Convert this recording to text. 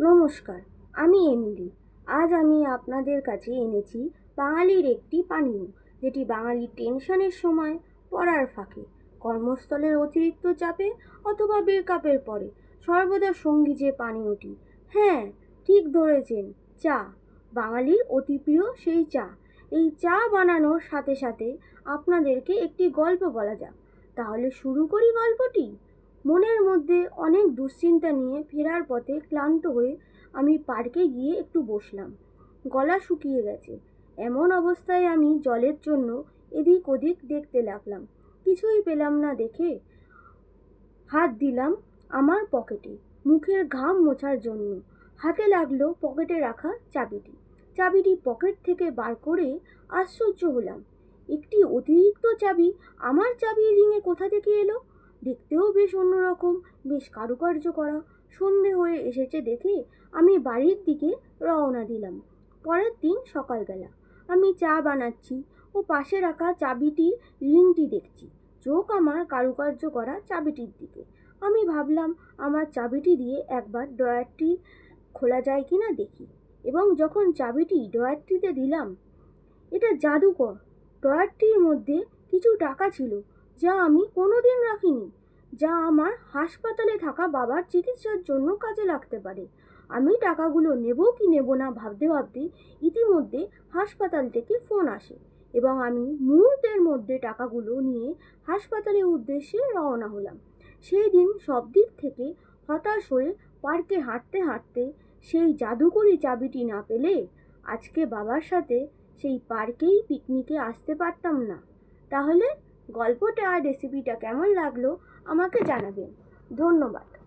নমস্কার, আমি এমিলি। আজ আমি আপনাদের কাছে এনেছি বাঙালির একটি পানীয়, যেটি বাঙালির টেনশনের সময় পড়ার ফাঁকে, কর্মস্থলের অতিরিক্ত চাপে অথবা ব্রেকআপের পরে, সর্বদা সঙ্গী যে পানীয়টি। হ্যাঁ ঠিক ধরেছেন, চা। বাঙালির অতি প্রিয় সেই চা। এই চা বানানোর সাথে সাথে আপনাদেরকে একটি গল্প বলা যাক। তাহলে শুরু করি গল্পটি? মনের মধ্যে অনেক দুশ্চিন্তা নিয়ে ফেরার পথে ক্লান্ত হয়ে আমি পার্কে গিয়ে একটু বসলাম। গলা শুকিয়ে গেছে। এমন অবস্থায় আমি জলের জন্য এদিক ওদিক দেখতে লাগলাম। কিছুই পেলাম না দেখে হাত দিলাম আমার পকেটে, মুখের ঘাম মোছার জন্য। হাতে লাগল পকেটে রাখা চাবিটি। চাবিটি পকেট থেকে বার করে আশ্চর্য হলাম। একটি অতিরিক্ত চাবি আমার চাবির রিংয়ে কোথা থেকে এলো? দেখতেও বেশ অন্যরকম, বেশ কারুকার্য করা। সন্ধে হয়ে এসেছে দেখে আমি বাড়ির দিকে রওনা দিলাম। পরের দিন সকালবেলা আমি চা বানাচ্ছি ও পাশে রাখা চাবিটির রিংটি দেখছি। চোখ আমার কারুকার্য করা চাবিটির দিকে। আমি ভাবলাম, আমার চাবিটি দিয়ে একবার ড্রয়ারটি খোলা যায় কি না দেখি। এবং যখন চাবিটি ড্রয়ারটিতে দিলাম, এটা জাদুকর। ড্রয়ারটির মধ্যে কিছু টাকা ছিল। যা আমি কোনোদিন রাখিনি, যা আমার হাসপাতালে থাকা বাবার চিকিৎসার জন্য কাজে লাগতে পারে। আমি টাকাগুলো নেব কি নেব না ভাবতে ভাবতে ইতিমধ্যে হাসপাতাল থেকে ফোন আসে এবং আমি মুহূর্তের মধ্যে টাকাগুলো নিয়ে হাসপাতালের উদ্দেশ্যে রওনা হলাম। সেই দিন সব দিক থেকে হতাশ হয়ে পার্কে হাঁটতে হাঁটতে সেই জাদুকরি চাবিটি না পেলে আজকে বাবার সাথে সেই পার্কেই পিকনিকে আসতে পারতাম না। তাহলে গল্পটা আর রেসিপিটা কেমন লাগল আমাকে জানাবেন। ধন্যবাদ।